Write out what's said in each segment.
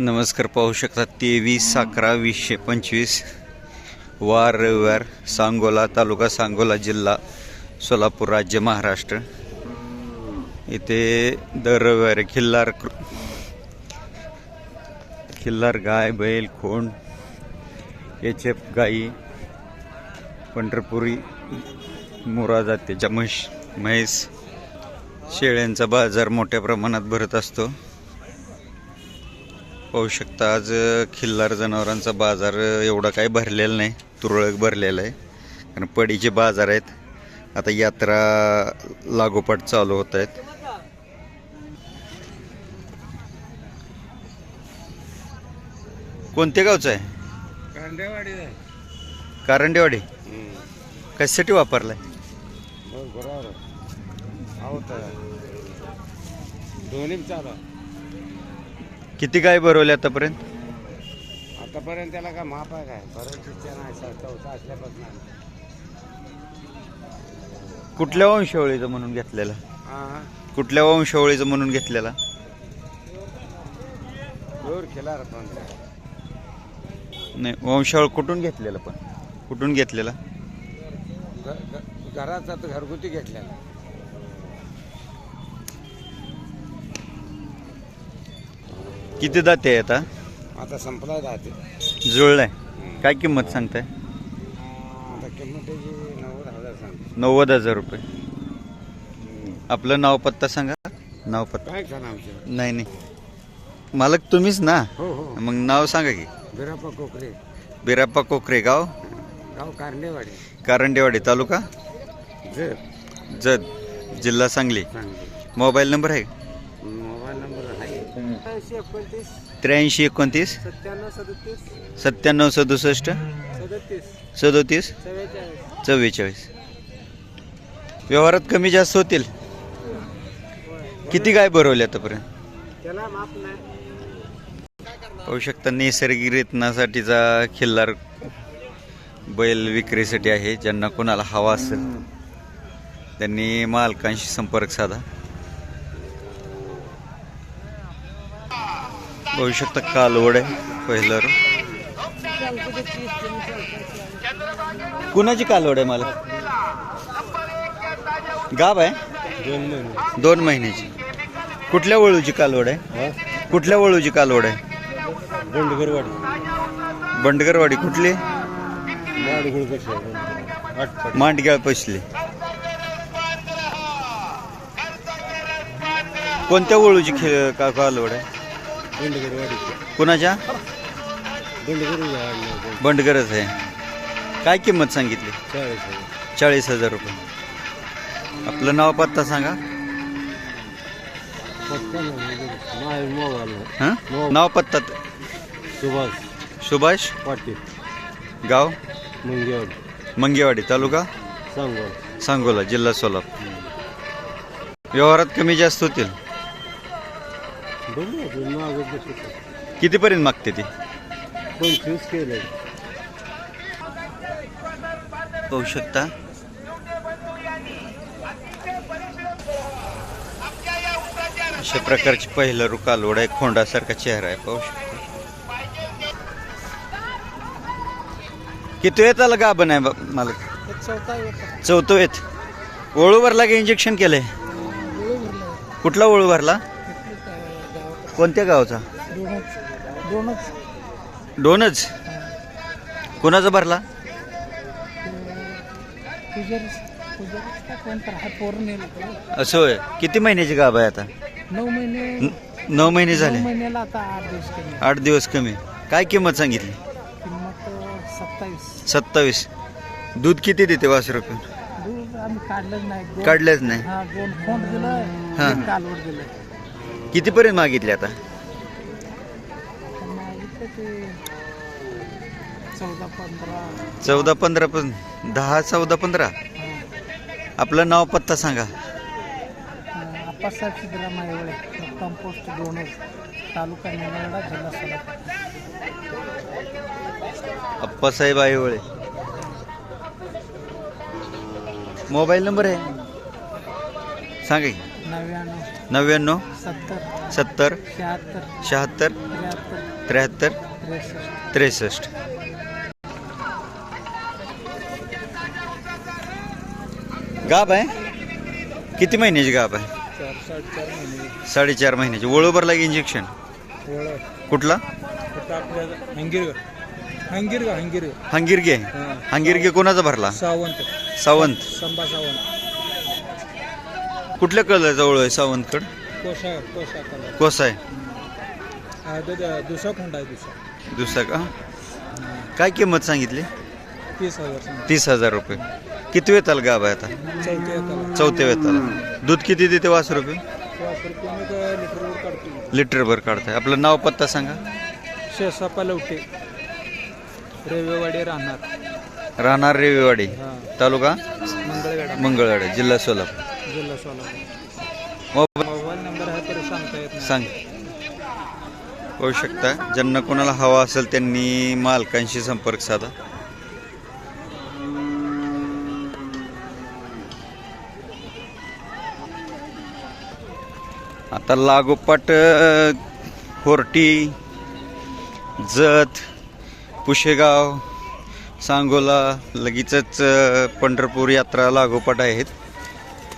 नमस्कार पाहू शकता तेवीस अकरा वीसशे पंचवीस वार रविवार सांगोला तालुका सांगोला जिल्हा सोलापूर राज्य महाराष्ट्र. इथे दर रविवारी खिल्लार खिल्लार गाय बैल खोंड एचएफ गाई पंढरपुरी मुरा जातीच्या म्हैस म्हैस शेळ्यांचा बाजार मोठ्या प्रमाणात भरत असतो. पाहू शकता आज खिल्लार जनावरांचा बाजार एवढा काही भरलेला नाही. तुरळक भरलेला आहे. कारण पडीचे बाजार आहेत. आता यात्रा लागोपाठ चालू होत आहेत. कोणत्या गावचं आहे? कारंडेवाडी. कशासाठी वापरलाय? दोन्ही. किती गाय भरवले आतापर्यंत? आतापर्यंत त्याला काय माप आहे काय? बरं इच्छा नाही सर चौथा असल्यापासून आहे. कुठल्या वंशावळीचं म्हणून घेतलेला? हा कुठल्या वंशावळीचं म्हणून घेतलेला? केला रे पण. नाही वंशावळ कुठून घेतलेला पण? कुठून घेतलेला? घराचा तर घरगुती घेतलेला. किती दाते आहे आता आता संपला जाते जुळलाय. काय किंमत सांगताय? आता किंमत त्याची नव्वद हजार सांगते. नव्वद हजार रुपये. आपलं नाव पत्ता सांगा. नाव पत्ता. काय का आमच्या नाही नाही. मालक तुम्हीच ना? हो हो. मग नाव सांगा की. बिराप्पा कोकरे. बिराप्पा कोकरे गाव? गाव कारंडेवाडी. कारंडेवाडी तालुका? जर जत. जिल्हा सांगली. सांगली. मोबाईल नंबर आहे मोबाईल नंबर आहे एकोणतीस. त्र्याऐंशी एकोणतीस. सत्त्याण्णव सदतीस. सत्त्याण्णव सदुसष्ट. सदतीस. सदोतीस. चव्वेचाळीस. चव्वेचाळीस. व्यवहारात कमी जास्त होतील. किती गाय भरवले आतापर्यंत? त्याला माफ नाही. पाहू शकता नैसर्गिक रेतनासाठीचा खिल्लार बैल विक्रीसाठी आहे. ज्यांना कोणाला हवा असेल त्यांनी मालकांशी संपर्क साधा. पाहू शकता कालवड आहे पहिलं. कुणाची कालवड आहे मला गाब आहे? दोन महिने दोन महिन्याची. कुठल्या वळूची कालवड आहे? कुठल्या वळूची कालवड आहे? बोंडगरवाडी. बंडगरवाडी कुठली? मांडग्याळ पसली. कोणत्या वळूची खे का कालवड आहे? कुणाच्या? बोंडगर बंडगरच आहे. काय किंमत सांगितली? चाळीस हजार. रुपये. आपलं नाव पत्ता सांगा. हां? नाव पत्ता. सुभाष सुभाष? पाटील. गाव? मुंगेवाडी. मंगेवाडी तालुका? सांगोल. सांगोला जिल्हा सोलापूर. व्यवहारात कमी जास्त होतील. बघू मागं कितीपर्यंत मागते ती? पंचवीस केले. पाहू शकता. अशा प्रकारची पहिलं रुकालोड आहे. खोंडासारखा चेहरा आहे पाहू शकता. किती वेळ आलं गाभण आहे मला चौथा वळू भरला की इंजेक्शन केलंय? कुठला वळू भरला? कोणत्या गावचा? दोनच. दोनच कोणाचा भरला? असं होय. किती महिन्याची गाभ आहे आता? नऊ महिने नऊ महिने झाले. महिन्याला आता आठ दिवस कमी. आठ दिवस कमी काय किंमत सांगितली? किंमत सत्तावीस. सत्तावीस दूध किती देते वासरू? दूध आम्ही काढलंच नाही. काढलंच नाही. हा दोन फोन दिलं हा. दिलं कितीपर्यंत मागितले आता? चौदा पंधरा चौदा पंधरा पण दहा चौदा पंधरा? आपला आपलं नाव पत्ता सांगा. अप्पासाहेब सिद्धराम आयवळे मुक्काम पोस्ट तालुका जिल्हा सोलापूर अप्पासाहेब मोबाईल नंबर आहे? सांगा नव्याण्णव. नव्याण्णव? सत्तर. सत्तर? शहात्तर. शहात्तर? त्र्याहत्तर. त्रेसष्ट. गाब आहे? किती महिन्याची गाब आहे? चार साडेचार महिने साडेचार महिन्याची वळूभरला इंजेक्शन ओळख कुठला? हंगिरगे. हंगिरगे कोणाचा भरला? सावंत. सावंत. संभा सावंत. कुठल्या कलरचा ओळू आहे सावंतकड? कलर. कोसा आहे. हा दुसरा खोंड आहे दुसरा. दुसरा का? काय किंमत सांगितली? तीस हजार सांग तीस हजार रुपये. किती वेताल गाब आहे आता? चौथ्या वेताला. दूध किती देते वास रुपये? पाच रुपये मी काय लिटरवर काढतो. लिटरभर काढताय. आपलं नाव पत्ता सांगा. शेसापा लवटे. रेवेवाडी राहणार. राहणार रेवेवाडी हा. तालुका? मंगळवेढा. मंगळवाडा जिल्हा सोलापूर. जिल्हा सोलापूर. मोबाईल मोबाईल नंबर आहे तरी सांगता येत नाही. सांग. होऊ शकता. ज्यांना कोणाला हवा असेल त्यांनी मालकांशी संपर्क साधा. आता लागोपाठ अ, कोर्टी जत पुशेगाव सांगोला लगेचच पंढरपूर यात्रा लागोपाठ आहेत.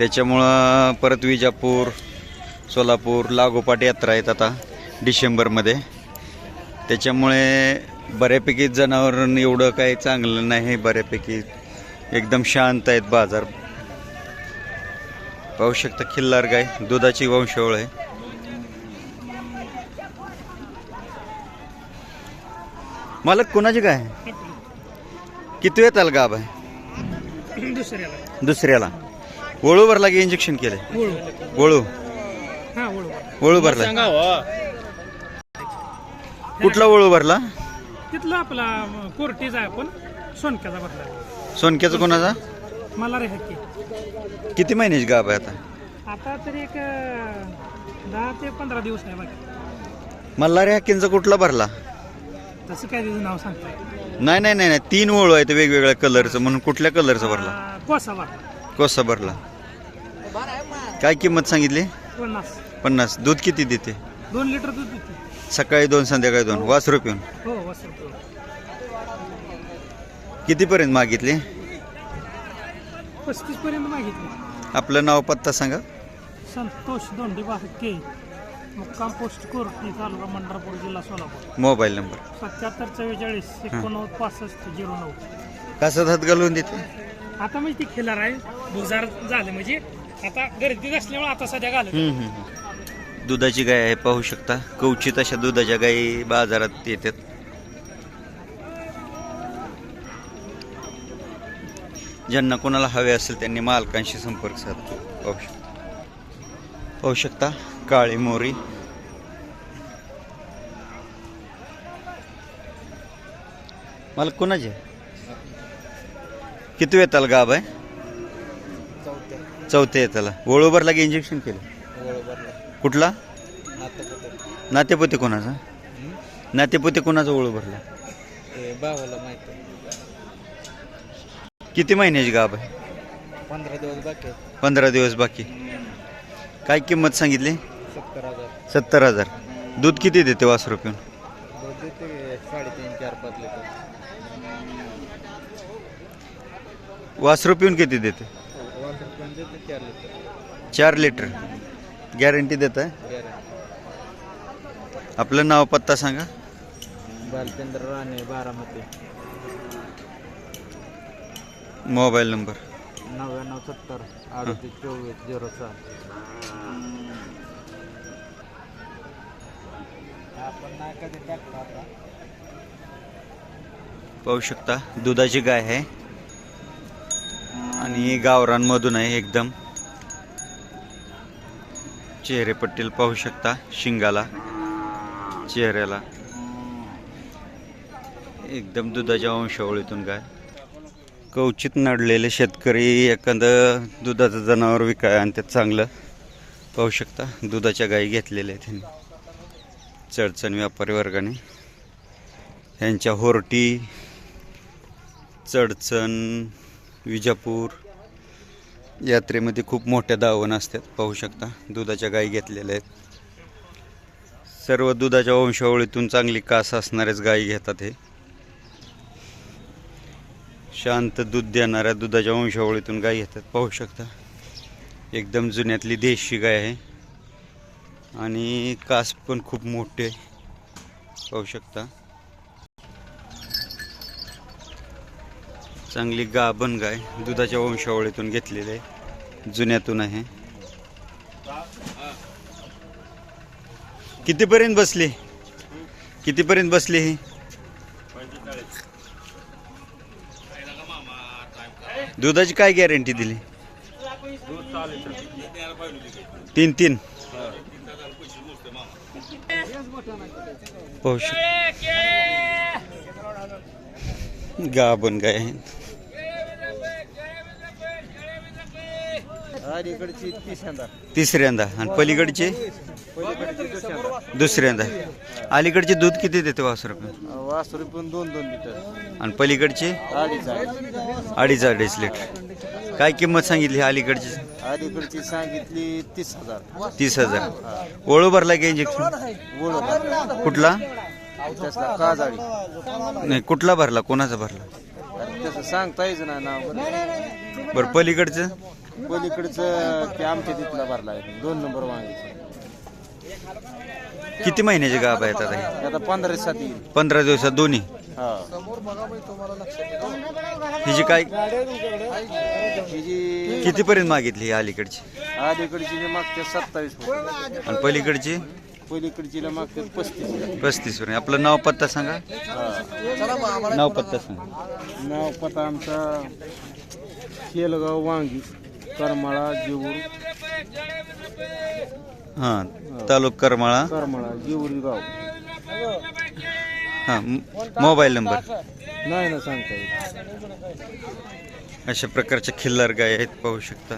त्याच्यामुळं परत विजापूर सोलापूर लागोपाठ यात्रा आहेत आता डिसेंबरमध्ये. त्याच्यामुळे बऱ्यापैकी जनावर एवढं काही चांगलं नाही बऱ्यापैकी एकदम शांत आहेत बाजार. पाहू शकता खिल्लार गाय दुधाची वंशावळ आहे. मालक कोणाची गाय? किती त्याला गाब आहे दुसऱ्याला. दुसऱ्याला. वळू भरला की इंजेक्शन केलंय? वळू. वळू. हा वळू. वळू भरला. कुठला वळू भरला? तिथला आपला कोर्टीचा आहे आपण. सोनक्याचा भरला. सोनक्याचा कोणाचा? मला रे हक्की. किती महिन्याची गाब आहे आता? आता तरी एक दहा ते पंधरा दिवस आहे बाकी. मल्हारी हक्कींचा कुठला भरला? तसं काय त्याचं नाव सांगताय नाही. नाही नाही नाही तीन वळू आहेत वेगवेगळ्या कलरचं म्हणून कुठल्या कलरचा भरला? कोसा भरला. कोसा भरला. काय किंमत सांगितली? पन्नास. पन्नास. दूध किती देते? दोन लिटर दूध देते. सकाळी दोन संध्याकाळी दोन. वास रुपये हो वसंत कितीपर्यंत मागितली? पस्तीस पर्यंत मागितली. आपलं नाव पत्ता सांगा. संतोष दोंडी के. मुक्काम पोस्ट कोर्टी तालुका मंडळपूर जिल्हा सोलापूर. Mobile number. सत्याहत्तर चव्वेचाळीस एकोणनव्वद पासष्ट झिरो नऊ. कसा हात घालून देते? आता म्हणजे ती खिलार आहे. भुजार झाले म्हणजे आता गर्दी असल्यामुळे आता सध्या घालत हम्म, हम्म, हम्म. दुधाची गाय आहे पाहू शकता. कवचित अशा दुधाच्या गायी बाजारात येतात. ज्यांना कोणाला हवे असेल त्यांनी मालकांशी संपर्क साधा पाहू शकता. पाहू शकता काळी मोरी. मालक कोणाचे? किती वेताल गाब आहे? चौथ्या येताला वळोबर लागे इंजेक्शन केलं? कुठला? नातेपोते. कोणाचा? नातेपोते कोणाचा माहिती किती महिन्याची गाब आहे? पंधरा दिवस बाकी पंधरा दिवस बाकी. काय किंमत सांगितली? सत्तर हजार. सत्तर हजार. दूध किती देते वास रुपये दूध देते साडेतीन चार पाच लिटर. वास रुपये किती देते? देते चार लिटर. चार लिटर गॅरंटी देत आहे आपलं नाव पत्ता सांगा. बालचंद्र राणे बारामती. Mobile number. नव्याण्णव सत्तर अडतीस चोवीस झिरो सहा आपण नाही कधी टाकतो आता. पाहू शकता दुधाची गाय आहे. आणि गावरांमधून आहे एकदम चेहरेपट्टील पाहू शकता शिंगाला चेहऱ्याला. एकदम दुधाच्या वंशावळीतून काय कवचित नडलेले शेतकरी एखादं दुधाचं जनावर विकाय आणि त्यात चांगलं पाहू शकता. दुधाच्या गायी घेतलेल्या आहेत त्यांनी. चडचण व्यापारी वर्गाने. यांच्या होरटी चडचण विजापूर यात्रेमध्ये खूप मोठ्या दावण असतात पाहू शकता. दुधाच्या गायी घेतलेल्या आहेत. सर्व दुधाच्या वंशावळीतून चांगली कास असणाऱ्याच गायी घेतात हे. शांत दूध देणाऱ्या दुधाच्या वंशावळीतून गायी घेतात पाहू शकता. एकदम जुन्यातली देशी गाय आहे. आणि कास पण खूप मोठे पाहू शकता. चांगली गाभण गाय दुधाच्या वंशावळीतून घेतलेली आहे. जुन्यातून आहे. कितीपर्यंत बसली? कितीपर्यंत बसली ही? दुधाची काय गॅरंटी दिली? तीन तीन. पाहू शक बन गाय. अलीकडची तिसऱ्यांदा. तिसऱ्यांदा. आणि पलीकडचे? दुसऱ्यांदा. अलीकडचे दूध किती देते वासर वासरू पण दोन दोन लिटर. आणि पलीकडचे? अडीच अडीच अडीच अडीच लिटर. काय किंमत सांगितली अलीकडची? अलीकडची सांगितली तीस हजार. तीस हजार. ओळू भरला की इंजेक्शन कुठला? काजाळी. नाही कुठला भरला? कोणाचा भरला? तसं सांगता यायचं ना नाव. बरं पलीकडचं? पलीकडचं ते आमच्या तिथला भरला आहे. दोन नंबर वांगीचं किती महिन्याचे गाभ आहेत आता हे? आता पंधरा सात येईल. पंधरा दिवसात दोन्ही? हा. हिची काय ही जी कितीपर्यंत मागितली ही अलीकडची? अलीकडची मागते सत्तावीस होते आणि पलीकडची? पलीकडचीला मागते पस्तीस. पस्तीस पर्यंत आपलं नाव पत्ता सांगा. नाव पत्ता सांगा. नाव पता आमचा शेलगाव वांगी. करमाळा जेऊर. हां तालुका करमाळा. करमाळा जेऊरी गाव. हां मोबाईल नंबर. नाही ना सांगता येत. अशा प्रकारच्या खिल्लार गाय आहेत पाहू शकता.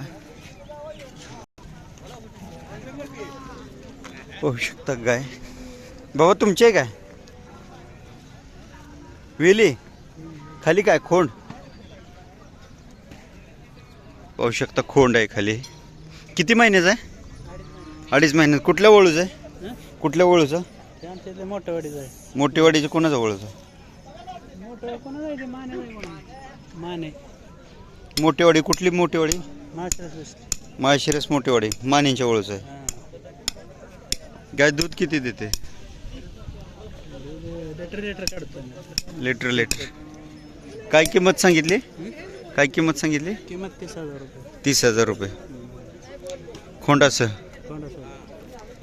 पाहू शकता गाय. बाबा तुमचे काय? वेली? खाली काय? खोंड? पाहू शकता खोंड आहे खाली. किती महिन्याचा आहे? अडीच महिन्यात कुठल्या वळूच आहे? कुठल्या वळूचा? आमच्या इथे मोठं वाडीच आहे. मोठेवाडीच्या कोणाचा वळूचा? मोठं माने मोठेवाडी कुठली मोठेवाडी माळशिरस मोठेवाडी मानेंच्या वळूचा आहे. गाय दूध किती देते? लेटर लिटर लिटर काय किंमत सांगितली? काय किंमत सांगितली? किंमत तीस हजार रुपये. तीस हजार रुपये. खोंडाचं कोणाचं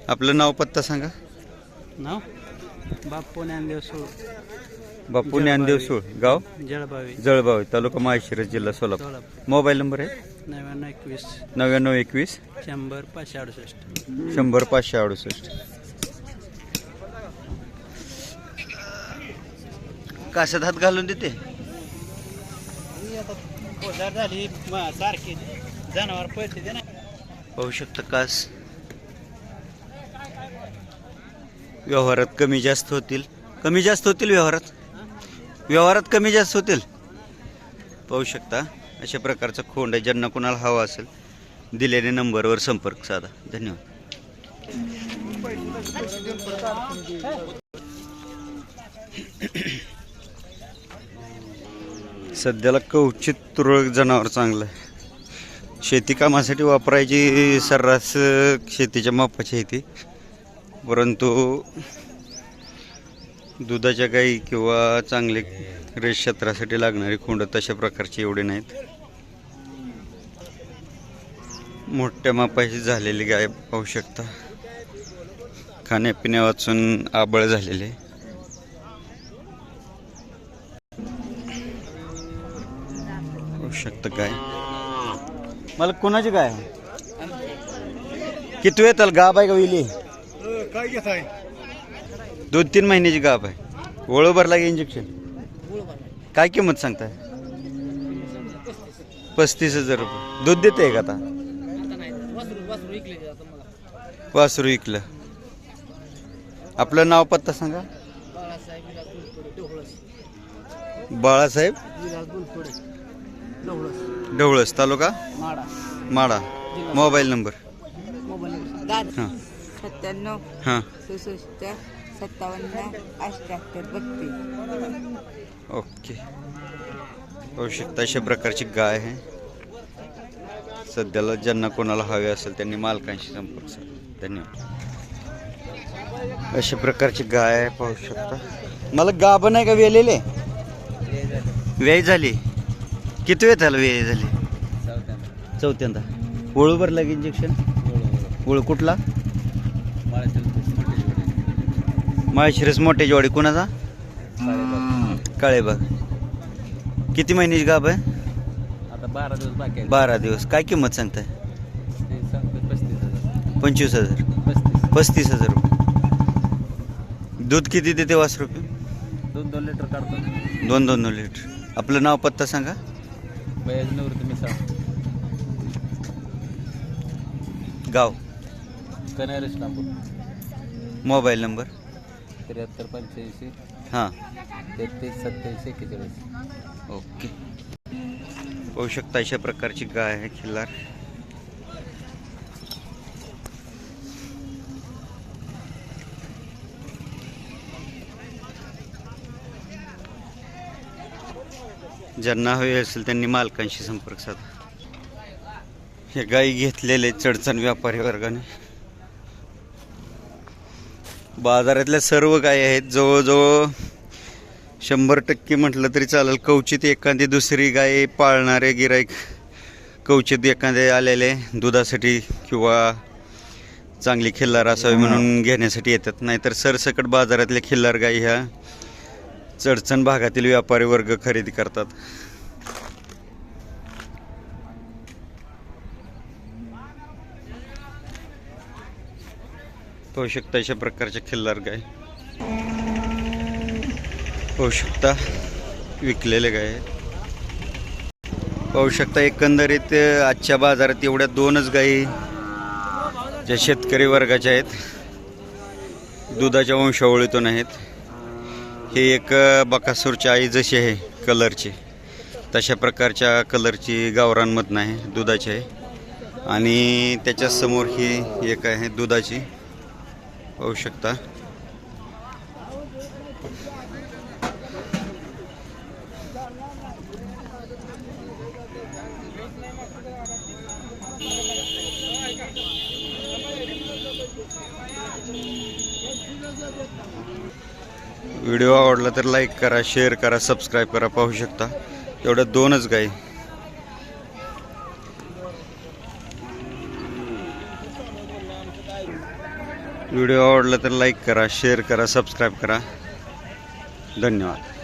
आपलं नाव पत्ता सांगा. नाव? बाप्पू ज्ञानदेव सोळ. बापू ज्ञानदेव सूळ. गाव? जळबावी. जळगाव तालुका माळशिरस जिल्हा सोलापूर. सोलापूर. मोबाईल नंबर आहे? नव्याण्णव एकवीस. नव्याण्णव एकवीस. शंभर पाचशे अडुसष्ट. शंभर पाचशे अडुसष्ट. काशात हात घालून देते. झाली सारखी जनावर पैसे दे ना पाहू शकता कास. व्यवहारात कमी जास्त होतील. कमी जास्त होतील व्यवहारात? व्यवहारात कमी जास्त होतील? पाहू शकता. अशा प्रकारचा खोंड आहे. ज्यांना कोणाला हवा असेल दिलेल्या नंबरवर संपर्क साधा. धन्यवाद. सध्याला कवचित तुरळक जनावर चांगलं आहे. शेती कामासाठी वापरायची सर्रास शेतीच्या मापाची आहे ती. परंतु दुधाच्या गाई किंवा चांगले रेस क्षेत्रासाठी लागणारी खोंड तशा प्रकारची एवढे नाहीत. मोठ्या मापाची झालेली गाय पाहू शकता. खाण्यापिण्या वाचून आबळ झालेले शकतं काय? मला कोणाची काय? किती वेळ त्याला गाब आहे का विली? काय घेत आहे दोन तीन महिन्याची गाब आहे. ओळख भरला की इंजेक्शन काय किंमत सांगताय? पस्तीस हजार रुपये. दूध देते का आता? वासरू इकलं आपलं नाव पत्ता सांगा. Balasaheb. Dhavalas taluka? Mada. Mada. Mobile number? Mobile हां. सत्त्याण्णव. हां. सदुसष्ट. सत्तावन्न. अठ्ठ्याहत्तर. बत्तीस. ओके. होऊ शकतं अशा प्रकारची गाय आहे. सध्याला ज्यांना कोणाला हवे असेल त्यांनी मालकांशी संपर्क साधा. धन्यवाद. अशा प्रकारची गाय आहे पाहू शकता. मला गाभण आहे का वेलेले? वेळ झाली. किती वेळ झालं वेळ झाली? चौथ्यांदा. वळू भरला की इंजेक्शन वळू कुठला? माळशिरस मोठे जोडी कुणाचा? काळेबाग. किती महिन्याची गाभ आहे? आता बारा दिवस. बाकी बारा दिवस काय किंमत सांगताय? ते सांगतो पस्तीस हजार पंचवीस हजार. पस्तीस पस्तीस हजार रुपये. दूध किती देते वास रुपये दोन दोन लिटर काढतो. दोन दोन दोन लिटर. आपलं नाव पत्ता सांगा. बयाज निवृत्ती मिसाळ गाव. कन्या इस्लामपूर मोबाईल नंबर. त्र्याहत्तर पंच्याऐंशी. हां. तेहतीस सत्याऐंशी एक्केचाळीस. ओके. पाहू शकता अशा प्रकारची गाय आहे खिल्लार. ज्यांना हवे असेल त्यांनी मालकांशी संपर्क साधा. हे गाई घेतलेले चडचण व्यापारी वर्गाने. बाजारातल्या सर्व गायी आहेत. जवळजवळ शंभर टक्के म्हटलं तरी चालेल. कवचित एखादी दुसरी गाय पाळणारे गिराईक कवचित एखादे आलेले दुधासाठी किंवा चांगली खिल्लार असावी म्हणून घेण्यासाठी येतात. नाहीतर सरसकट बाजारातल्या खिल्लार गाई ह्या चढचण भागातील व्यापारी वर्ग खरेदी करतात. पाहू शकता अशा प्रकारच्या खिल्लार गाय. पाहू शकता विकलेले गाय. आहेत. पाहू शकता एकंदरीत आजच्या बाजारात एवढ्या दोनच गायी ज्या शेतकरी वर्गाच्या आहेत. दुधाच्या वंशावळीतून आहेत. हे एक अ, बकासूरची आई जशी आहे कलरची. तशा प्रकारच्या कलरची गावरांमधनं आहे दुधाची आहे. आणि त्याच्यासमोर ही एक आहे दुधाची. पाहू शकता. व्हिडिओ आवडला तर लाईक करा शेअर करा सबस्क्राईब करा पाहू शकता. एवढ्या दोनच गाई. व्हिडिओ आवडला तर लाईक करा शेअर करा सबस्क्राईब करा. धन्यवाद.